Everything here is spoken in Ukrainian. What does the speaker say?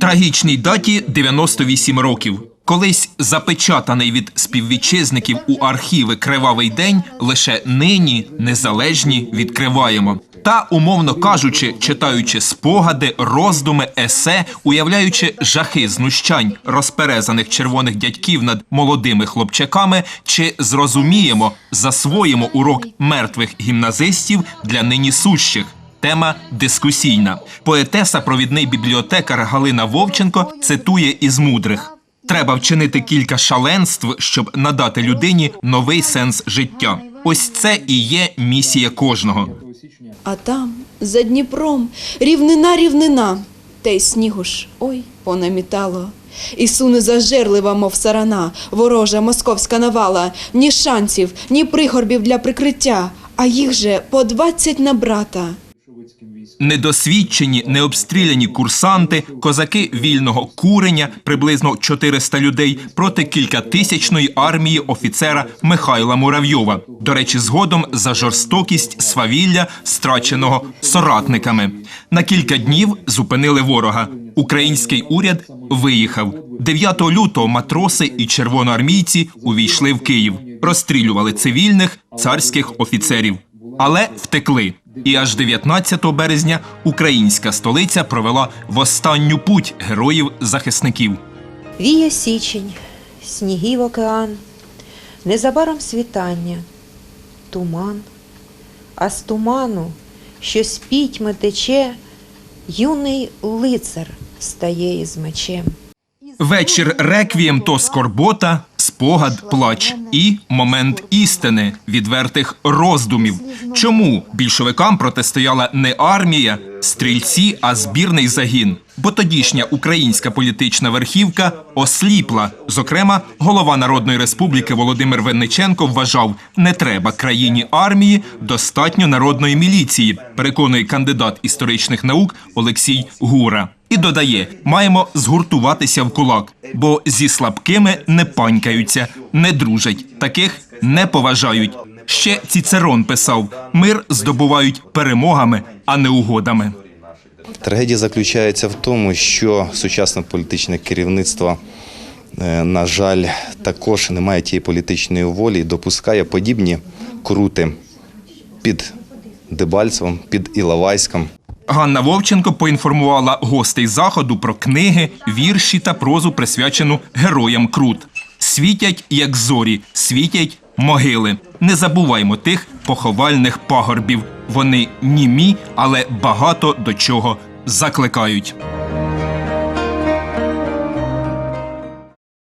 Трагічній даті 98 років. Колись запечатаний від співвітчизників у архіви Кривавий день лише нині незалежні відкриваємо. Та, умовно кажучи, читаючи спогади, роздуми, есе, уявляючи жахи знущань розперезаних червоних дядьків над молодими хлопчаками, чи зрозуміємо, засвоїмо урок мертвих гімназистів для нині сущих. Тема дискусійна. Поетеса, провідний бібліотекар Галина Вовченко цитує із мудрих: треба вчинити кілька шаленств, щоб надати людині новий сенс життя. Ось це і є місія кожного. А там, за Дніпром, рівнина рівнина, та й снігу ж, ой, понамітало. І суне зажерлива, мов сарана, ворожа московська навала, ні шансів, ні пригорбів для прикриття, а їх же по двадцять на брата. Недосвідчені, необстріляні курсанти, козаки вільного курення, приблизно 400 людей проти кількатисячної армії офіцера Михайла Муравйова. До речі, згодом за жорстокість свавілля, страченого соратниками. На кілька днів зупинили ворога. Український уряд виїхав. 9 лютого матроси і червоноармійці увійшли в Київ, розстрілювали цивільних царських офіцерів, але втекли. І аж 19 березня українська столиця провела в останню путь героїв-захисників. Віє січень, снігів океан, незабаром світання, туман, а з туману, що з пітьми тече, юний лицар стає із мечем. Вечір реквієм то скорбота, спогад, плач і момент істини, відвертих роздумів. Чому більшовикам протистояла не армія, стрільці, а збірний загін? Бо тодішня українська політична верхівка осліпла. Зокрема, голова Народної Республіки Володимир Винниченко вважав, не треба країні армії, достатньо народної міліції. Переконує кандидат історичних наук Олексій Гура. І додає: маємо згуртуватися в кулак, бо зі слабкими не панькаються, не дружать, таких не поважають. Ще Цицерон писав: мир здобувають перемогами, а не угодами. Трагедія заключається в тому, що сучасне політичне керівництво, е, на жаль, також не має тієї політичної волі і допускає подібні крути під Дебальцевом, під Іловайськом. Ганна Вовченко поінформувала гостей заходу про книги, вірші та прозу, присвячену героям Крут. Світять, як зорі, світять могили. Не забуваймо тих поховальних пагорбів. Вони німі, але багато до чого закликають.